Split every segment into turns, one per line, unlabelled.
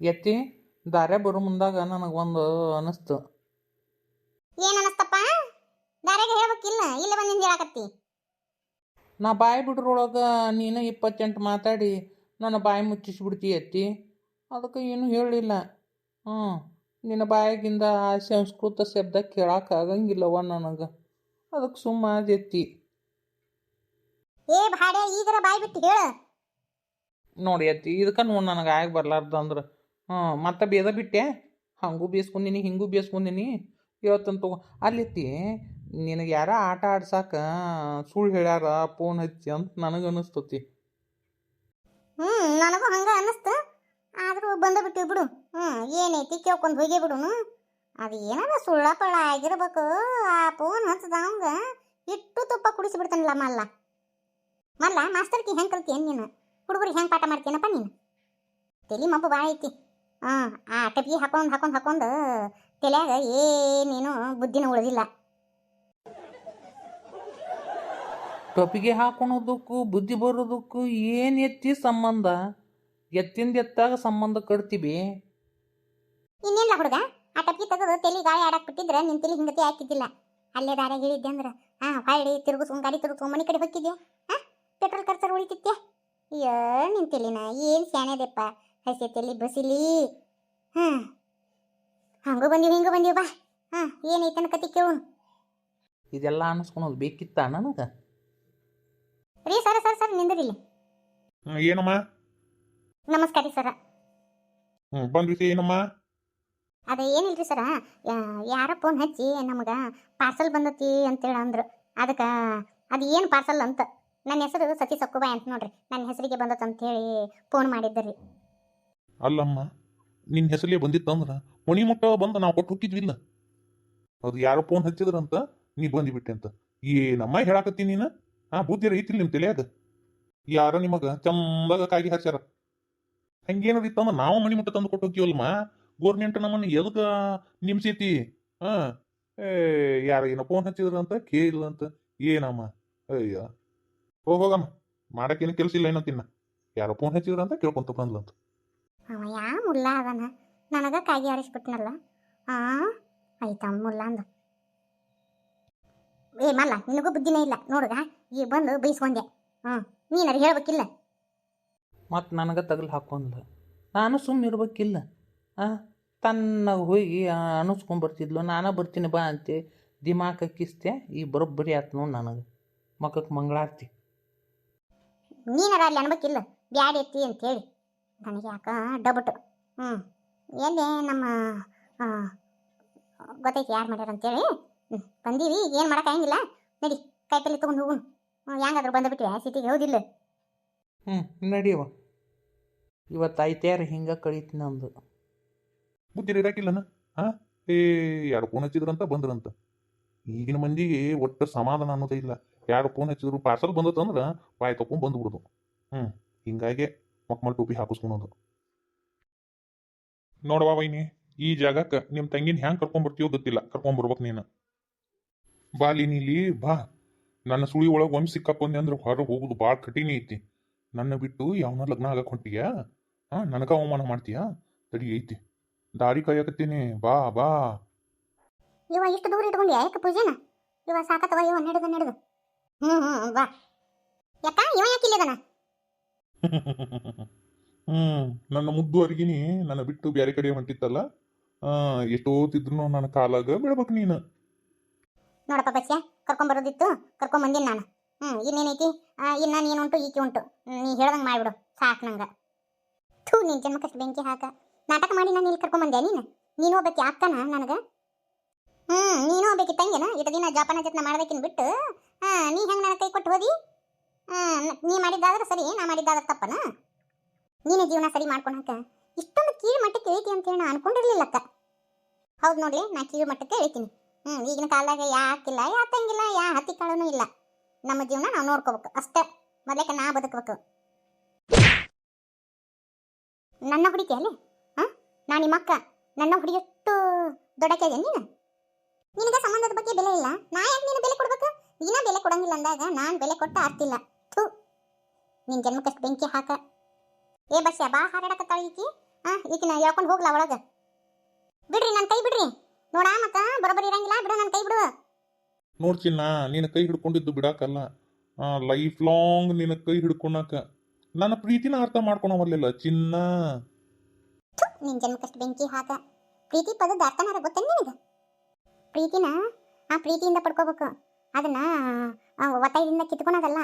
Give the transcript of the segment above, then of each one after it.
ಎತ್ತಿ ದಾರೆ ಬರೋ ಮುಂದಾಗ ನನಗೆ ಒಂದು ಅನಿಸ್ತು.
ಏನ್ ಅನಸ್ತಪ್ಪ? ದಾರ್ಯಾಗ ಹೇಳ್ಬೇಕಿಲ್ಲ ಇಲ್ಲ ಬಂದಿಂದ ಹೇಳಕತ್ತಿ.
ನಾ ಬಾಯಿ ಬಿಡ್ರೊಳಗೆ ನೀನು ಇಪ್ಪತ್ತೆಂಟು ಮಾತಾಡಿ ನನ್ನ ಬಾಯಿ ಮುಚ್ಚಿಸ್ಬಿಡ್ತಿ ಎತ್ತಿ. ಅದಕ್ಕೆ ಏನು ಹೇಳಲಿಲ್ಲ. ಹ್ಞೂ ನಿನ್ನ ಬಾಯಿಗಿಂದ ಆ ಸಂಸ್ಕೃತ ಶಬ್ದ ಕೇಳಕ್ಕೆ ಆಗಂಗಿಲ್ಲವ ನನಗೆ. ಅದಕ್ಕೆ ಸುಮ್ಮ ಎತ್ತಿ.
ಏ ಭಾಡ್ಯ ಈಗರ ಬಾಯಿ ಬಿಟ್ಟು ಹೇಳ.
ನೋಡಿ ಎತ್ತಿ ಇದಕ್ಕೆ ನೋಡಿ ನನಗೆ ಆಗಿ ಬರ್ಲಾರ್ದು ಹ್ಞೂ, ಮತ್ತೆ ಬೇದ ಬಿಟ್ಟೆ? ಹಂಗೂ ಬೇಸ್ಕೊಂಡಿನಿ ಹಿಂಗೂ ಬೇಸ್ಕೊಂಡಿನಿ ಇವತ್ತಂತ ತಗೋ, ಅಲ್ಲಿತ್ತಿ ನಿನಗೆ ಯಾರ ಆಟ ಆಡ್ಸಾಕ ಸುಳ್ಳು ಹೇಳ್ಯಾರ ಫೋನ್ ಹಚ್ಚಿ ಅಂತ ನನಗೆ ಅನಿಸ್ತತಿ.
ಹ್ಞೂ, ನನಗೂ ಹಂಗ ಅನ್ನಿಸ್ತು ಆದ್ರೂ ಬಂದ ಬಿಟ್ಟು ಬಿಡು. ಹ್ಮ್ ಏನೈತಿ ಕೇಳ್ಕೊಂಡು ಹೋಗಿ ಬಿಡುನು ಅದು ಏನಾರ ಸುಳ್ಳ ಪಳ್ಳ ಆಗಿರ್ಬೇಕು. ಆ ಫೋನ್ ಹಚ್ಚದವಂಗ ಇಟ್ಟು ತುಪ್ಪ ಕುಡಿಸಿ ಬಿಡ್ತಾನಲ್ಲ ಮಲ್ಲ. ಮಲ್ಲ, ಮಾಸ್ತರ್ಕಿ ಹೆಂಗ್ ಕಲ್ತಿ ನೀನು? ಹುಡುಗರಿಗೆ ಹೆಂಗ್ ಪಾಠ ಮಾಡ್ತೀನಪ್ಪ ನೀನು? ತಲಿ ಮಬ್ಬು ಭಾಳ ಐತಿ. ಹಾಂ ಆ ಟಪಿಗೆ ಹಾಕೊಂಡು ಹಾಕೊಂಡು ಹಾಕೊಂಡು ತಲೆಯಾಗ ಏನೇನು ಬುದ್ಧಿನ ಉಳಿದಿಲ್ಲ.
ಟೊಪಿಗೆ ಹಾಕೊಳೋದಕ್ಕೂ ಬುದ್ಧಿ ಬರೋದಕ್ಕೂ ಏನು ಎತ್ತಿ ಸಂಬಂಧ? ಎತ್ತಿಂದ ಎತ್ತಾಗ ಸಂಬಂಧ ಕಟ್ತೀವಿ.
ಇನ್ನೇನಿಲ್ಲ ಹುಡುಗ ಆ ಟಪ್ಪಿ ತೆಗೆದು ತಲೆ ಗಾಳಿ ಆಡಕ್ ಬಿಟ್ಟಿದ್ರೆ ನಿನ್ನ ತಲೆ ಹಿಂಗತಿ ಹಾಕಿದ್ದಿಲ್ಲ ಅಲ್ಲೇ ದಾರ ಹೇಳಿದ್ದೆ ಅಂದ್ರೆ ಹಾಂ ಹೊಳ್ಳಿ ತಿರುಗಿಸ್ಕೊಂಡ್ ಗಾಡಿ ತಿರುಗಿಸ್ಕೊಂಡು ಮನೆ ಕಡೆ ಹೋಗಿದ್ಯಾ ಹಾಂ ಪೆಟ್ರೋಲ್ ಖರ್ಚು ಉಳಿತಿತ್ಯ? ಅಯ್ಯೋ ನಿನ್ನ ತಲೆನ ಏನು ಸ್ಯಾನೆದೆಪ್ಪ ಹಸಿ ತಲೆ ಬಸಿಲಿ. ಹಾ ಹಂಗೂ ಬಂದೀವಿ ಹಿಂಗೂ ಬಂದೀವಿ ಬಾ. ಹಾ ಏನೈತನ ಕತಿ ಕೇಳು.
ಇದೆಲ್ಲ ಅನ್ನಿಸ್ಕೊಳೋದು ಬೇಕಿತ್ತ ನನಗೆ?
ರೀ ಸರ್ ಸರ್ ಸರ್ ನಿಂದ್ರಿಲ್ಲಿ
ಹ್ಮ್, ಏನಮ್ಮ?
ನಮಸ್ಕಾರ ರೀ ಸರ.
ಏನಮ್ಮ ಬಂದ್ವಿ ಏನಮ್ಮ?
ಅದ ಏನಿಲ್ರಿ ಸರ ಯಾರ ಫೋನ್ ಹಚ್ಚಿ ನಮಗ ಪಾರ್ಸಲ್ ಬಂದತಿ ಅಂತೇಳಿ ಅಂದ್ರು. ಅದಕ್ಕೆ ಅದು ಏನು ಪಾರ್ಸಲ್ ಅಂತ. ನನ್ನ ಹೆಸರು ಸತಿ ಸಕ್ಕುಬಾಯಿ ಅಂತ ನೋಡ್ರಿ. ನನ್ನ ಹೆಸರಿಗೆ ಬಂದತ್ ಅಂತ ಹೇಳಿ ಫೋನ್ ಮಾಡಿದ್ದರಿ
ಅಲ್ಲಮ್ಮ ನಿನ್ನ ಹೆಸರೇ ಬಂದಿತ್ತಂದ್ರ ಮಣಿ ಮುಟ್ಟ ಬಂದು ನಾವು ಕೊಟ್ಟು ಹೋಗಿದ್ವಿಲ್ಲ ಅದು ಯಾರೋ ಫೋನ್ ಹಚ್ಚಿದ್ರಂತ ನೀ ಬಂದಿಬಿಟ್ಟೆ ಅಂತ. ಏನಮ್ಮ ಹೇಳಾಕತ್ತಿ ನೀನು? ಆ ಬುದ್ಧಿ ಐತಿಲ್ಲ ನಿಮ್ಮ ತಲೆಯಾಗ? ಯಾರ ನಿಮಗ ಚಂದಾಗ ಕಾಗಿ ಹಚ್ಚಾರ ಹಂಗೇನಾರ ಇತ್ತಂದ್ರ ನಾವು ಮಣಿ ಮುಟ್ಟ ತಂದು ಕೊಟ್ಟು ಹೋಗ್ತೀವಲ್ಮ ಗೋರ್ಮೆಂಟ್ ನಮ್ಮನ್ನ ಎದಕ ನಿಮ್ಸೈತಿ? ಹಾ ಏ, ಯಾರ ಏನೋ ಫೋನ್ ಹಚ್ಚಿದ್ರಂತ ಕೇಳಿಲ್ಲ ಅಂತ ಏನಮ್ಮ? ಅಯ್ಯ. ಹೋಗ್ ಹೋಗಮ್ಮ. ಮಾಡಕ್ಕೇನು ಕೆಲಸ ಇಲ್ಲ ಏನೋ ತಿನ್ನ ಯಾರೋ ಫೋನ್ ಹಚ್ಚಿದ್ರಂತ ಕೇಳ್ಕೊಂತ ಬಂದ್ಲಂತ.
ಅವ ಯಾ ಮುಲ್ಲ ಅದನ. ನನಗ ಕಾಗಿ ಆರಿಸ್ಬಿಟ್ನಲ್ಲ. ಆ ಆಯ್ತಾ ಮುಲ್ಲ ಅಂದ. ಏ ಮಲ್ಲ ನಿನಗೂ ಬುದ್ಧಿನೇ ಇಲ್ಲ. ನೋಡುಗ ಈ ಬಂದು ಬೈಸ್ಕೊಂಡೆ. ಹ್ಞೂ ನೀನಾರು ಹೇಳ್ಬೇಕಿಲ್ಲ?
ಮತ್ತು ನನಗೆ ತಗಲು ಹಾಕೊಂಡ್ಲ. ನಾನು ಸುಮ್ಮನೆ ಇರ್ಬೇಕಿಲ್ಲ. ಆ ತನ್ನ ಹೋಗಿ ಅನಿಸ್ಕೊಂಬರ್ತಿದ್ಲು ನಾನು ಬರ್ತೀನಿ ಬಾ ಅಂತೆ. ದಿಮಾಕ ಕಿಸ್ತೆ ಈ ಬರೋಬ್ಬರಿ ಆಯ್ತು ನೋಡಿ ನನಗೆ. ಮಕ್ಕಕ್ಕೆ ಮಂಗಳಾರ್ತಿ.
ನೀನಾರ ಅಲ್ಲಿ ಅನ್ಬೇಕಿಲ್ಲ? ಬ್ಯಾಡ ಎತ್ತಿ ಅಂತೇಳಿ. ನನಗೆ ಯಾಕ ಡಬಟ್ ಹ್ಞೂ ಎಲ್ಲಿ ನಮ್ಮ ಗೊತ್ತೈತಿ ಯಾರು ಮಾಡ್ಯಾರ ಅಂತೇಳಿ. ಹ್ಞೂ ಬಂದೀವಿ ಏನು ಮಾಡೋಕ್ಕಾಗಿಲ್ಲ ನಡಿ ಕಾಯಿಪಲ್ಲೆ ತೊಗೊಂಡು ಹೋಗು. ಹ್ಞೂ ಹೆಂಗಾದ್ರೂ ಬಂದುಬಿಟ್ವಿ ಸಿಟಿಗೆ ಹೌದಿಲ್ಲ.
ಹ್ಞೂ ನಡಿಯವ ಇವತ್ತು ಐತ್ಯಾರ ಹಿಂಗೆ ಕಳೀತಿ ನಮ್ದು
ಬುದ್ಧಿ ಇರಾಕಿಲ್ಲನ? ಹಾಂ ಏ ಯಾರು ಫೋನ್ ಹಚ್ಚಿದ್ರಂತ ಬಂದ್ರಂತ? ಈಗಿನ ಮಂದಿಗೆ ಒಟ್ಟು ಸಮಾಧಾನ ಅನ್ನೋದೇ ಇಲ್ಲ. ಯಾರು ಫೋನ್ ಹಚ್ಚಿದ್ರು ಪಾರ್ಸಲ್ ಬಂದತ್ತಂದ್ರೆ ಬಾಯ್ ತಕೊಂಡ್ ಬಂದ್ಬಿಡೋದು. ಹ್ಞೂ ಹಿಂಗಾಗಿ ಮಕ್ಮಲ್ ಟೋಪಿ ಹಾಕಿಸ್ಕೊಳೋದು ನೋಡವಾ ವೈನಿ ಈ ಜಾಗಕ್ಕೆ ನಿಮ್ಮ ತಂಗಿನ ಹ್ಯಾಂಗ್ ಕರ್ಕೊಂಡ್ಬರ್ತೀಯೋ ಗೊತ್ತಿಲ್ಲ. ಕರ್ಕೊಂಡ್ಬರ್ಬೇಕು ನೀನು. ಬಾ ನೀಲಿ ಬಾ. ನನ್ನ ಸುಳಿ ಒಳಗೆ ಒಮ್ಮೆ ಸಿಕ್ಕಾಕೊಂಡೆ ಅಂದ್ರೆ ಹೊರ ಹೋಗುದು ಭಾಳ ಕಠಿಣ ಐತಿ. ನನ್ನ ಬಿಟ್ಟು ಯಾವನ ಲಗ್ನ ಆಗಕ್ಕೆ ಹೊಂಟಿಯಾ? ಹಾ ನನಗ ಅವಮಾನ ಮಾಡ್ತೀಯಾ? ತಡಿ ಐತಿ. ದಾರಿ ಕಾಯಕತ್ತೀನಿ. ಬಾ ಬಾ.
ಇವ ಇಷ್ಟು ದೂರ ಇಟ್ಕೊಂಡು ಯಾಕೆ ಪೂಜೆನ? ಇವ ಸಾಕತ್ತವ ಇವ ನಡೆದು ನಡೆದು. ಹ್ಞೂ ಹ್ಞೂ ಬಾ. ಯಾಕ ಇವ ಯಾಕೆ ಇಲ್ಲದನ?
ಹ್ಮ್. ನನ್ನ ಮುದ್ದು ಅರ್ಗಿನಿ ನನ್ನ ಬಿಟ್ಟು ಬೇರೆ ಕಡೆ ಹೊಂಟಿತ್ತಲ್ಲ? ಆ ಎಷ್ಟೋತಿದ್ರು ನನ್ನ ಕಾಲಾಗ ಬಿಡ್ಬೇಕು ನೀನು.
ನೋಡಪ್ಪ ಬಸ್ಯ, ಕರ್ಕೊಂಡ್ ಬಂದಿನಿ ನಾನು. ಹ್ಮ್, ಇನ್ನೇನೈತಿ? ಇನ್ನ ನೀನುಂಟು ಈಕೆ ಉಂಟು. ನೀ ಹೇಳ್ದಂಗೆ ಮಾಡ್ಬಿಡು. ಸಾಕು ನಂಗ. ಥೂ, ನಿನ್ ಜನ್ಮಕ್ಕಷ್ಟು ಬೆಂಕಿ ಹಾಕ. ನಾಟಕ ಮಾಡಿ ನಾನು ಇಲ್ಲಿ ಕರ್ಕೊಂಬಂದೆ ನೀನು? ನೀನು ಹೋಗ್ಬೇಕು ಅಕ್ಕನ ನನಗ? ಹ್ಮ್, ನೀನು ಹೋಗ್ಬೇಕಿ ಇಟ್ಟು ದಿನ ಜಪಾನ ಜತ್ನ ಮಾಡ್ಬೇಕಿನ್ ಬಿಟ್ಟು ಹಾ ನೀ ಹೆಂಗ್ ನನ್ನ ಕೈ ಕೊಟ್ಟು ಹೋದಿ? ನೀ ಮಾಡಿದ್ದಾದ್ರೆ ಸರಿ, ನಾ ಮಾಡಿದ್ದಾದ್ರೆ ತಪ್ಪನ? ನೀನೇ ಜೀವನ ಸರಿ ಮಾಡ್ಕೊಳಕ? ಇಷ್ಟೊಂದು ಕೀಳು ಮಟ್ಟಕ್ಕೆ ಇಳಿತಿ ಅಂತೇಳಿ ನಾ ಅನ್ಕೊಂಡಿರ್ಲಿಲ್ಲಕ್ಕ. ಹೌದು ನೋಡಿ ನಾ ಕೀಳು ಮಟ್ಟಕ್ಕೆ ಇಳಿತೀನಿ ಹ್ಮ್, ಈಗಿನ ಕಾಲದಾಗ ಯಾ ಹಾಕಿಲ್ಲ ಯಾ ತಂಗಿಲ್ಲ ಯಾ ಹತ್ತಿ ಕಾಳನು ಇಲ್ಲ. ನಮ್ಮ ಜೀವನ ನಾವು ನೋಡ್ಕೋಬೇಕು, ಅಷ್ಟೇ. ಮೊದಲಕ್ಕೆ ನಾ ಬದುಕಬೇಕು. ನನ್ನ ಹೊಡಿತೀಯಲ್ಲಿ ಹಾ? ನಾ ನಿಮ್ಮ ಅಕ್ಕ. ನನ್ನ ಹುಡುಗಿಯಷ್ಟು ದೊಡ್ಡಕ್ಕೆ ನೀನು? ನಿನಗೆ ಸಂಬಂಧದ ಬಗ್ಗೆ ಬೆಲೆ ಇಲ್ಲ. ನಾ ಯಾಕೆ ನೀನು ಬೆಲೆ ಕೊಡ್ಬೇಕು? ನೀನ ಬೆಲೆ ಕೊಡಂಗಿಲ್ಲ ಅಂದಾಗ ನಾನು ಬೆಲೆ ಕೊಟ್ಟ ಆರ್ತಿಲ್ಲ ಥೂ. ನಿನ್ ಜನ್ಮಕ್ಕಷ್ಟು ಬೆಂಕಿ ಹಾಕ. ಏ ಬಸ್ಯ ಬಾ ಹಾರಾಡಕತ್ತಾಳ ಈಕಿ. ಹಾ ಈಕಿನ ಹೇಳ್ಕೊಂಡು ಹೋಗ್ಲಾ ಒಳಗ. ಬಿಡ್ರಿ ನನ್ನ ಕೈ ಬಿಡ್ರಿ. ನೋಡ ಮತ್ತ ಬರೋಬ್ಬರಿ ಇರಂಗಿಲ್ಲ ಬಿಡು ನನ್ನ ಕೈ ಬಿಡು.
ನೋಡ್ ಚಿನ್ನ ನಿನ್ನ ಕೈ ಹಿಡ್ಕೊಂಡಿದ್ದು ಬಿಡಾಕಲ್ಲ. ಲೈಫ್ ಲಾಂಗ್ ನಿನ್ನ ಕೈ ಹಿಡ್ಕೊಳಕ. ನನ್ನ ಪ್ರೀತಿನ ಅರ್ಥ ಮಾಡ್ಕೊಳವಲ್ಲ ಚಿನ್ನ.
ನಿನ್ ಜನ್ಮಕ್ಕಷ್ಟು ಬೆಂಕಿ ಹಾಕ. ಪ್ರೀತಿ ಪದದ ಅರ್ಥನಾರ ಗೊತ್ತ ನಿನಗೆ? ಪ್ರೀತಿನ ಆ ಪ್ರೀತಿಯಿಂದ ಪಡ್ಕೋಬೇಕು. ಅದನ್ನ ಒತ್ತಾಯದಿಂದ ಕಿತ್ಕೊಳೋದಲ್ಲ.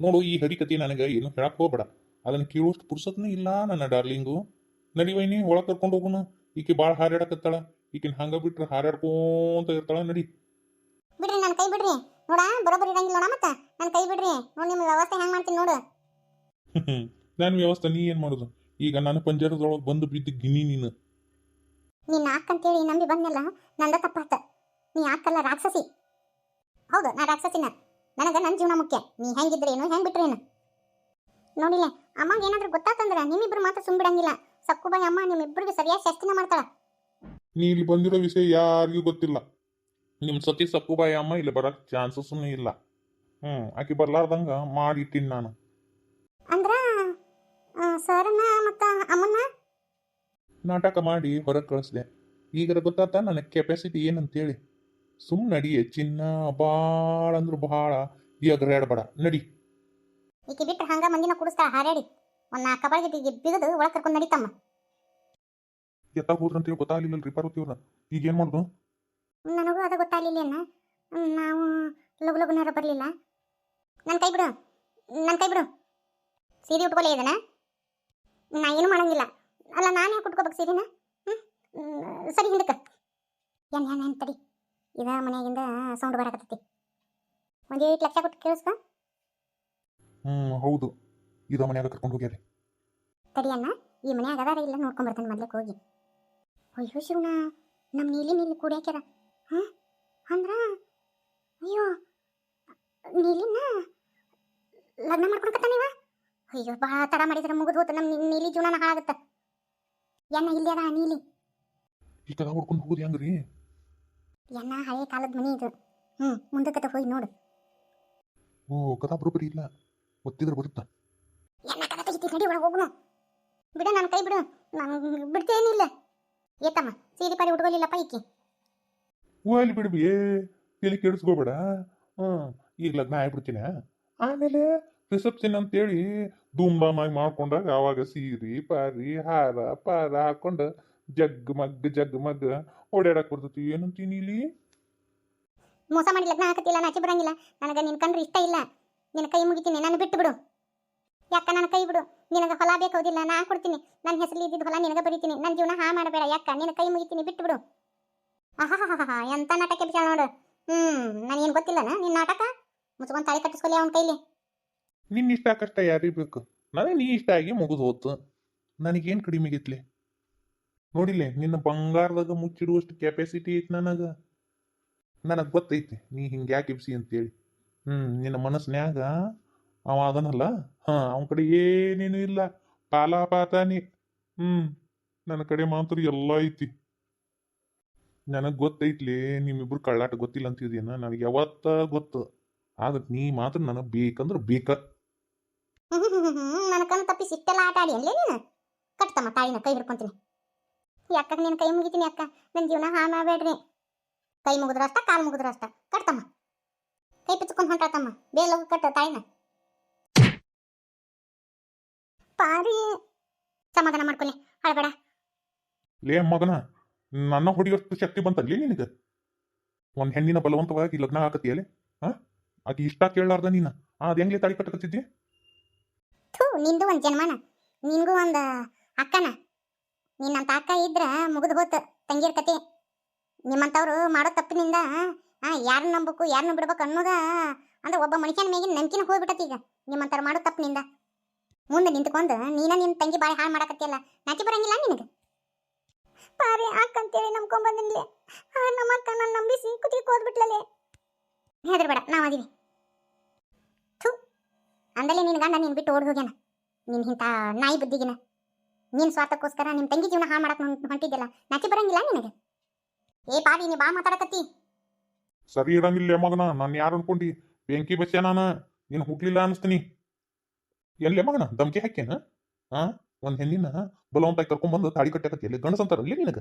ನೋಡು ಈ ಹರಿಕತೆ ನನಗೆ ಏನು ಹೇಳಕ್ ಹೋಗ್ಬೇಡ. ಅದನ್ನ ಕೇಳುವಷ್ಟು ಪುರ್ಸತ್ನೂ ಇಲ್ಲ ನನ್ನ ಡಾರ್ಲಿಂಗು. ನಡಿವೈನಿ ಒಳಗೆ ಕರ್ಕೊಂಡು ಹೋಗುನು. ಈಕೆ ಭಾಳ ಹಾರಾಡಕತ್ತಾಳ. ಈಕಿನ ಹಂಗ ಬಿಟ್ರೆ ಹಾರಾಡ್ಕೊಂತ ಇರ್ತಾಳ ನಡಿ.
ಬಿಡ್ರಿ ನನ್ನ ಕೈ ಬಿಡ್ರಿ. ನೋಡ ಬರೋಬ್ಬರಿ ಇರಂಗಿಲ್ಲ ನೋಡ ಮತ್ತ. ನನ್ನ ಕೈ ಬಿಡ್ರಿ. ನೋಡಿ ನಿಮ್ಮ ವ್ಯವಸ್ಥೆ ಹೆಂಗ್ ಮಾಡ್ತೀನಿ ನೋಡು.
ನಾನು ವ್ಯವಸ್ಥೆ ನೀ ಏನು ಮಾಡೋದು? ಈಗ ನನ್ನ ಪಂಜರದೊಳಗೆ ಬಂದು ಬಿದ್ದು ಗಿನಿ ನೀನು.
ನೀನ್ ಹಾಕಂತೇಳಿ ನಂಬಿ ಬಂದ್ನಲ್ಲ? ನಂದ ತಪ್ಪಾತ. ನೀ ಹಾಕಲ್ಲ ರಾಕ್ಷಸಿ? ಹೌದು ನಾ ರಾಕ್ಷಸಿನ. ನನಗ ನನ್ನ ಜೀವನ ಮುಖ್ಯ. ನೀ ಹೆಂಗಿದ್ರೇನು ಹೆಂಗ್ ಬಿಟ್ರೇನು ನೋಡಿಲ್ಲ ಅಮ್ಮಗೆ ಏನಾದ್ರೂ ಗೊತ್ತಾತಂದ್ರೆ ನಿಮ್ಮಿಬ್ರು ಮಾತ್ರ ಸುಮ್ಬಿಡಂಗಿಲ್ಲ ಸಕ್ಕುಬಾಯಿ ಅಮ್ಮ ನಿಮ್ಮಿಬ್ಬರಿಗೆ ಸರಿಯಾಗಿ ಶಾಸ್ತಿನ ಮಾಡ್ತಾಳ.
ನೀ ಇಲ್ಲಿ ಬಂದಿರೋ ವಿಷಯ ಯಾರಿಗೂ ಗೊತ್ತಿಲ್ಲ. ನಿಮ್ಮ ಸತಿ ಸಕ್ಕುಬಾಯಿ ಅಮ್ಮ ಇಲ್ಲಿ ಬರಕ್ಕೆ ಚಾನ್ಸಸ್ ಇಲ್ಲ. ಹ್ಞೂ ಆಕೆ ಬರ್ಲಾರ್ದಂಗ ಮಾಡಿಟ್ಟಿನಿ ನಾನು.
ಅಂದ್ರ ಸರ್ನ ಮತ್ತ ಅಮ್ಮನ್ನ?
ನಾಟಕ ಮಾಡಿ ಹೊರಗೆ ಕಳಿಸ್ದೆ. ಈಗರ ಗೊತ್ತಾತ ನನ್ನ ಕೆಪಾಸಿಟಿ ಏನಂತೇಳಿ? ಸುಮ್ ನಡಿಯೇ ಚಿನ್ನ ಭಾಳ ಅಂದ್ರೆ ಭಾಳ ಎಗರಾಡಬೇಡ ನಡಿ.
ಈಕೆ ಬಿಟ್ರೆ ಹಂಗ ಮಂದಿನ ಕುಡಿಸ್ತಾಳ ಹಾರಾಡಿ ಒಂದ್ ನಾಲ್ಕು ಕಬಾಳಿಗೆ ಬಿಗದು ಒಳಗ್ ಕರ್ಕೊಂಡ್ ನಡೀತಮ್ಮ.
ಎತ್ತಾಗ ಹೋದ್ರಂತೇಳಿ ಗೊತ್ತಾಗಲಿಲ್ಲ ರೀ ಪಾರ್ವತಿಯವ್ರ. ಈಗ ಏನು ಮಾಡುದು?
ನನಗೂ ಅದ ಗೊತ್ತಾಗ್ಲಿಲ್ಲ. ನಾವು ಲಗು ಲಗುನಾರ ಬರಲಿಲ್ಲ. ನನ್ನ ಕೈ ಬಿಡು. ನನ್ನ ಕೈ ಬಿಡು. ಸೀರೆ ಉಟ್ಕೊಲೇ ಇದನ್ನ. ನಾ ಏನು ಮಾಡಂಗಿಲ್ಲ. ಅಲ್ಲ ನಾನು ಯಾಕೆ ಉಟ್ಕೋಬೇಕು ಸೀರೆನ? ಹ್ಞೂ ಸರಿ ಹಿಂದಕ್ಕೆ. ಏನ್ ಏನ್ ಏನ್ ತಡಿ. ಇದ ಮನೆಯಾಗಿಂದ ಸೌಂಡ್ ಬರಕತ್ತತಿ ಒಂದು ಏಟ್ ಲಕ್ಷ ಕೊಟ್ಟು ಕೇಳಿಸ್ಕ
ಹ್ಮ್ ಹೌದು. ಇದ ಮನ್ಯಾಗ ಕರ್ಕೊಂಡು ಹೋಗ್ಯಾರಿ.
ತಡಿ ಅಣ್ಣ ಈ ಮನ್ಯಾಗ ಅದಾರ ಇಲ್ಲ ನೋಡ್ಕೊಂಡ್ ಬರ್ತಾನೆ ಮೊದ್ಲಕ್ಕೆ ಹೋಗಿ. ಅಯ್ಯೋ ಶಿವನ ನಮ್ಮ ನೀಲಿ ನೀಲಿ ಕೂಡ್ಯಾಕ್ಯಾರ ಹಾ ಅಂದ್ರ? ಅಯ್ಯೋ ನೀಲಿನ ಲಗ್ನ ಮಾಡ್ಕೊಳಕತ್ತಾನಿವ ಅಯ್ಯೋ ಬಾ ತಡ ಮಾಡಿದ್ರೆ ಮುಗಿದು ಹೋತ ನಮ್ಮ ನೀಲಿ ಜೀವನ ಹಾಳಾಗತ್ತ. ಏನ ಇಲ್ಲಿ ಅದ ನೀಲಿ?
ಈ ತರ ಹೊಡ್ಕೊಂಡು ಹೋಗೋದು ಹೆಂಗ್ರಿ?
ಎನ್ನ ಹಳೆ ಕಾಲದ ಮನಿ ಇದು. ಹ್ಞೂ ಮುಂದಕ್ಕೆ ಹೋಗಿ ನೋಡು.
ಓ ಕದಾ ಬರೋಬ್ಬರಿ ಇಲ್ಲ. ಒತ್ತಿದ್ರೆ ಬರುತ್ತಾ?
ಎನ್ನ ಕದ ತೆಗಿತಿ ನಡಿ ಒಳಗೆ ಹೋಗುನು. ಬಿಡ ನನ್ನ ಕೈ ಬಿಡು. ನಾನು ಬಿಡ್ತೇನಿಲ್ಲ ಏತಮ್ಮ ಸೀರೆ ಪಾರಿ ಉಟ್ಕೊಲಿಲ್ಲಪ್ಪ ಈಕಿ?
ಓ ಅಲ್ಲಿ ಬಿಡ್ಬಿ ಏ ತಲೆ ಕೆಡಿಸ್ಕೋಬೇಡ. ಹ್ಞೂ ಈಗ ಲಗ್ನ ಆಗ್ಬಿಡ್ತೀನಿ. ಆಮೇಲೆ ರಿಸೆಪ್ಷನ್ ಅಂತೇಳಿ ಧೂಮ್ ಧಾಮ್ ಆಗಿ ಮಾಡ್ಕೊಂಡಾಗ ಅವಾಗ ಸೀರೆ ಪಾರಿ ಹಾರ ಪಾರ ಹಾಕೊಂಡು ಜಗ್ ಮಗ್ ಜಗ್ ಮಗ್ ಓಡಾಡಕ್ ಬರ್ತೈತಿ. ಏನಂತೀನಿ ಇಲ್ಲಿ?
ಮೋಸ ಮಾಡಿ ಲಗ್ನ ಹಾಕತ್ತಿಲ್ಲ ನಾಚಿ ಬರಂಗಿಲ್ಲ. ನನಗೆ ನಿನ್ ಕಂಡ್ರೆ ಇಷ್ಟ ಇಲ್ಲ. ನಿನ್ನ ಕೈ ಮುಗಿತೀನಿ ನಾನು ಬಿಟ್ಟು ಬಿಡು. ಯಾಕ ನನ್ನ ಕೈ ಬಿಡು? ನಿನಗ ಹೊಲ ಬೇಕಾಗೋದಿಲ್ಲ ನಾ ಕೊಡ್ತೀನಿ. ನನ್ನ ಹೆಸರು ಇದ್ದಿದ್ದು ಹೊಲ ನಿನಗೆ ಬರೀತೀನಿ. ನನ್ನ ಜೀವನ ಹಾ ಮಾಡಬೇಡ. ಯಾಕ? ನಿನ್ನ ಕೈ ಮುಗಿತೀನಿ ಬಿಟ್ಟು ಬಿಡು. ಆಹಾಹಾಹಾ ಎಂತ ನಾಟಕ ಬಿಚಾಳ ನೋಡು. ಹ್ಮ್ ನನಗೇನು ನಾ? ನಿನ್ನ ನಾಟಕ? ಮುಚ್ಕೊಂಡ್ ತಾಳಿ ಕಟ್ಟಿಸ್ಕೊಲಿ ಅವನ ಕೈಲಿ.
ನಿನ್ನ ಇಷ್ಟ ಕಷ್ಟ ಯಾರಿಗೆ ಬೇಕು? ನನಗೆ ನೀ ಇಷ್ಟ ಆಗಿ ಮುಗಿದು ಹೋತು. ನನಗೇನು ಕಡಿಮೆ ನೋಡಿಲ್ಲ, ನಿನ್ನ ಬಂಗಾರದಾಗ ಮುಚ್ಚಿಡುವಷ್ಟು ಕೆಪಾಸಿಟಿ ಐತಿ ನನಗೆ. ನನಗೆ ಗೊತ್ತೈತಿ, ನೀ ಹಿಂಗೆ ಯಾಕೆ ಇಬ್ಸಿ ಅಂತೇಳಿ. ಹ್ಮ್, ನಿನ್ನ ಮನಸ್ಸಿನ್ಯಾಗ ಅವ ಅದನಲ್ಲ. ಹಾಂ, ಅವನ ಕಡೆ ಏನೇನು ಇಲ್ಲ. ಪಾಲಾಪಾತಾನಿ ಹ್ಮ್, ನನ್ನ ಕಡೆ ಮಾತ್ರ ಎಲ್ಲ ಐತಿ. ನನಗೆ ಗೊತ್ತೈತ್ಲಿ, ನಿಮ್ಮಿಬ್ರು ಕಳ್ಳಾಟ ಗೊತ್ತಿಲ್ಲ ಅಂತಿದ್ಯನ? ನನಗೆ ಯಾವತ್ತ ಗೊತ್ತು. ಆದ್ರೆ ನೀ ಮಾತ್ರ ನನಗೆ ಬೇಕಂದ್ರೆ ಬೇಕ.
ನನ್ನ ತಪ್ಪಿಸಿ. ಇಷ್ಟೆಲ್ಲ ಆಟ ಆಡಿ ಅಲ್ಲೇ ನೀನು? ಕಟ್ತಮ್ಮ ತಾಳಿನ, ಕೈ ಹಿಡ್ಕೊಂತೀನಿ. ಯಾಕ ನೀನು ಕೈ ಮುಗಿತೀನಿ ಅಕ್ಕ. ನನ್ನ ಜೀವನ ಹಾ ಮಾಡಬೇಡ್ರಿ. ಕೈ ಮುಗಿದ್ರ ಅಷ್ಟ ಕಾಲು ಮುಗಿದ್ರ ಅಷ್ಟ. ಕಟ್ತಮ್ಮ. ಕೈ ಪಿಚ್ಕೊಂಡು ಹೊಂಟಾತಮ್ಮ ಬೇಲೋಗ ಕಟ್ಟ ತಾಯಿನ. ಪಾರಿ. ಸಮಾಧಾನ ಮಾಡ್ಕೊಲಿ ಹಳಬೇಡ
ಲೇ ಮಗನ ನನ್ನ ಹೊಡಿಯೋಷ್ಟು ಶಕ್ತಿ ಬಂತಲ್ಲಿ ನಿನಗೆ? ಒಂದು ಹೆಣ್ಣಿನ ಬಲವಂತವಾಗಿ ಲಗ್ನ ಹಾಕತಿಯಲೆ ಹಾ? ಆಕೆ ಇಷ್ಟ ಕೇಳಲಾರ್ದ ನೀನ? ಹೆಂಗ್ಲಿ ಹೆಂಗ್ಲೇ ತಾಳಿ ಕಟ್ಟಕತ್ತಿದ್ದಿ
ಥೂ ನಿಂದು ಒಂದು ಜನ್ಮನ. ನಿನಗೂ ಒಂದು ಅಕ್ಕನ. ನಿನ್ನಂತ ತಾಕ ಇದ್ರ ಮುಗಿದು ಹೋತ ತಂಗಿರ್ ಕತೆ. ನಿಮ್ಮಂಥವ್ರು ಮಾಡೋ ತಪ್ಪಿನಿಂದ, ಆ ಯಾರನ್ನ ನಂಬಬೇಕು ಯಾರನ್ನ ಬಿಡ್ಬೇಕು ಅನ್ನೋದ ಅಂದ್ರೆ ಒಬ್ಬ ಮನುಷ್ಯನ ಮೇಗಿನ ನಂಬಿಕೆನ ಹೋಗ್ಬಿಟ್ಟತಿ ಈಗ ನಿಮ್ಮಂತಾರ ಮಾಡೋ ತಪ್ಪಿನಿಂದ. ಮುಂದೆ ನಿಂತ್ಕೊಂಡು ನೀನ ನಿನ್ನ ತಂಗಿ ಬಾಳೆ ಹಾಳು ಮಾಡಕತ್ತಿಯಲ್ಲ ನಾಚಿ ಬರಂಗಿಲ್ಲ ನಿನಗೆ? ಪಾರಿ ಅಕ್ಕ ಅಂತೇಳಿ ನಂಬ್ಕೊಂಡ್ ಬಂದಿನ್ಲಿ ಆ, ನಮ್ಮ ಅಕ್ಕ ನನ್ನ ನಂಬಿಸಿ ಕುತ್ತಿಗೆ ಹೋದ್ಬಿಟ್ಲಲೆ ಹೆದರ್ಬೇಡ ನಾವು ಅದೀವಿ. ಥು, ಅಂದಲೇ ನಿನ್ನ ಗಂಡ ನೀನು ಬಿಟ್ಟು ಓಡಿ ಹೋಗ್ಯಾನ. ನೀನು ಇಂಥ ನಾಯಿ ಬುದ್ಧಿಗಿನ. ನೀನು ಸ್ವಾರ್ಥಕ್ಕೋಸ್ಕರ ನಿಮ್ ತಂಗಿ ಜೀವನ ಹಾಳು ಮಾಡಕ್ ಹೊಂಟಿದ್ದಿಲ್ಲ ನಾಚಿ ಬರಂಗಿಲ್ಲ ನಿನಗೆ? ಏ ಪಾವಿ, ನೀ ಬಾ ಮಾತಾಡಕತ್ತಿ.
ಸರಿ ಇರಂಗಿಲ್ಲ ಮಗನ, ನಾನು ಯಾರು ಅನ್ಕೊಂಡಿ? ಬೆಂಕಿ ಬಸ್ಯ ನಾನು? ನೀನು ಹುಟ್ಲಿಲ್ಲ ಅನಿಸ್ತೀನಿ. ಎಲ್ಲೇ ಮಗನ? ದಮ್ಕಿ ಹಾಕ್ಯೇನ? ಹಾ ಒಂದ್ ಹೆಣ್ಣಿನ ಬಲವಂತ ಕರ್ಕೊಂಡ್ ಬಂದು ತಾಳಿ ಕಟ್ಟಾಕತ್ತಿ ಎಲ್ಲಿ ಗಂಡಸಂತಾರಲ್ಲಿ ನಿನಗ?